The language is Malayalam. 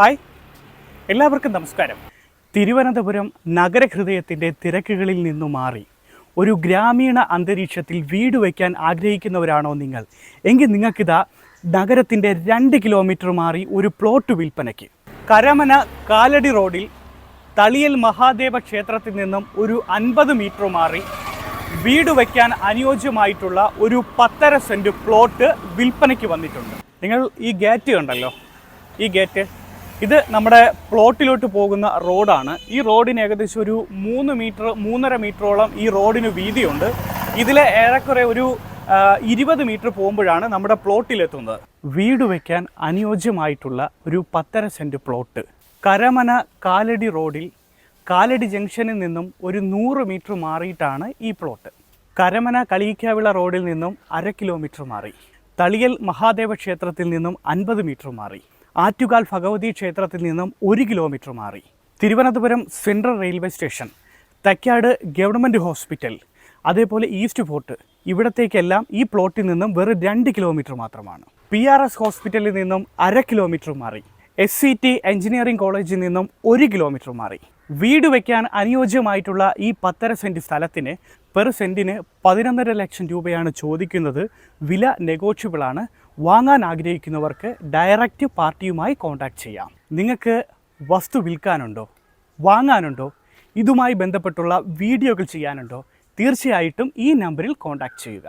ഹായ്. എല്ലാവർക്കും നമസ്കാരം. തിരുവനന്തപുരം നഗരഹൃദയത്തിന്റെ തിരക്കുകളിൽ നിന്നു മാറി. ഒരു ഗ്രാമീണ അന്തരീക്ഷത്തിൽ വീട് വയ്ക്കാൻ ആഗ്രഹിക്കുന്നവരാണോ നിങ്ങൾ? എങ്കിൽ നിങ്ങൾക്കിതാ നഗരത്തിന്റെ രണ്ട് കിലോമീറ്റർ മാറി ഒരു പ്ലോട്ട് വിൽപ്പനയ്ക്ക്. കരമന കാലടി റോഡിൽ തളിയൽ മഹാദേവ ക്ഷേത്രത്തിൽ നിന്നും ഒരു അൻപത് മീറ്റർ മാറി വീട് വയ്ക്കാൻ അനുയോജ്യമായിട്ടുള്ള ഒരു പത്തര സെന്റ് പ്ലോട്ട് വിൽപ്പനയ്ക്ക് വന്നിട്ടുണ്ട്. നിങ്ങൾ ഈ ഗേറ്റ് കണ്ടല്ലോ? ഈ ഗേറ്റ് ഇത് നമ്മുടെ പ്ലോട്ടിലോട്ട് പോകുന്ന റോഡാണ്. ഈ റോഡിന് ഏകദേശം ഒരു മൂന്ന് മീറ്റർ മൂന്നര മീറ്ററോളം ഈ റോഡിന് വീതിയുണ്ട്. ഇതിലെ ഏറെക്കുറെ ഒരു ഇരുപത് മീറ്റർ പോകുമ്പോഴാണ് നമ്മുടെ പ്ലോട്ടിലെത്തുന്നത്. വീട് വയ്ക്കാൻ അനുയോജ്യമായിട്ടുള്ള ഒരു പത്തര സെന്റ് പ്ലോട്ട്. കരമന കാലടി റോഡിൽ കാലടി ജംഗ്ഷനിൽ നിന്നും ഒരു നൂറ് മീറ്റർ മാറിയിട്ടാണ് ഈ പ്ലോട്ട്. കരമന കളിയിക്കാവിള റോഡിൽ നിന്നും അര കിലോമീറ്റർ മാറി. തളിയൽ മഹാദേവ ക്ഷേത്രത്തിൽ നിന്നും അൻപത് മീറ്റർ മാറി. ആറ്റുകാൽ ഭഗവതി ക്ഷേത്രത്തിൽ നിന്നും ഒരു കിലോമീറ്റർ മാറി. Thiruvananthapuram central railway station Thycaud government hospital അതേപോലെ ഈസ്റ്റ് ഫോർട്ട് ഇവിടത്തേക്കെല്ലാം ഈ പ്ലോട്ടിൽ നിന്നും വെറും രണ്ട് കിലോമീറ്റർ മാത്രമാണ്. പി ആർ എസ് ഹോസ്പിറ്റലിൽ നിന്നും അര കിലോമീറ്റർ മാറി. എസ് സി ടി എഞ്ചിനീയറിംഗ് കോളേജിൽ നിന്നും ഒരു കിലോമീറ്റർ മാറി. വീട് വയ്ക്കാൻ അനുയോജ്യമായിട്ടുള്ള ഈ പത്തര സെന്റ് സ്ഥലത്തിന് പെർ സെന്റിന് പതിനൊന്നര ലക്ഷം രൂപയാണ് ചോദിക്കുന്നത്. വില നെഗോഷ്യബിളാണ് വാങ്ങാൻ ആഗ്രഹിക്കുന്നവർക്ക് ഡയറക്റ്റ് പാർട്ടിയുമായി കോൺടാക്ട് ചെയ്യാം. നിങ്ങൾക്ക് വസ്തു വിൽക്കാനുണ്ടോ? വാങ്ങാനുണ്ടോ? ഇതുമായി ബന്ധപ്പെട്ടുള്ള വീഡിയോകൾ ചെയ്യാനുണ്ടോ? തീർച്ചയായിട്ടും ഈ നമ്പറിൽ കോൺടാക്ട് ചെയ്യുക.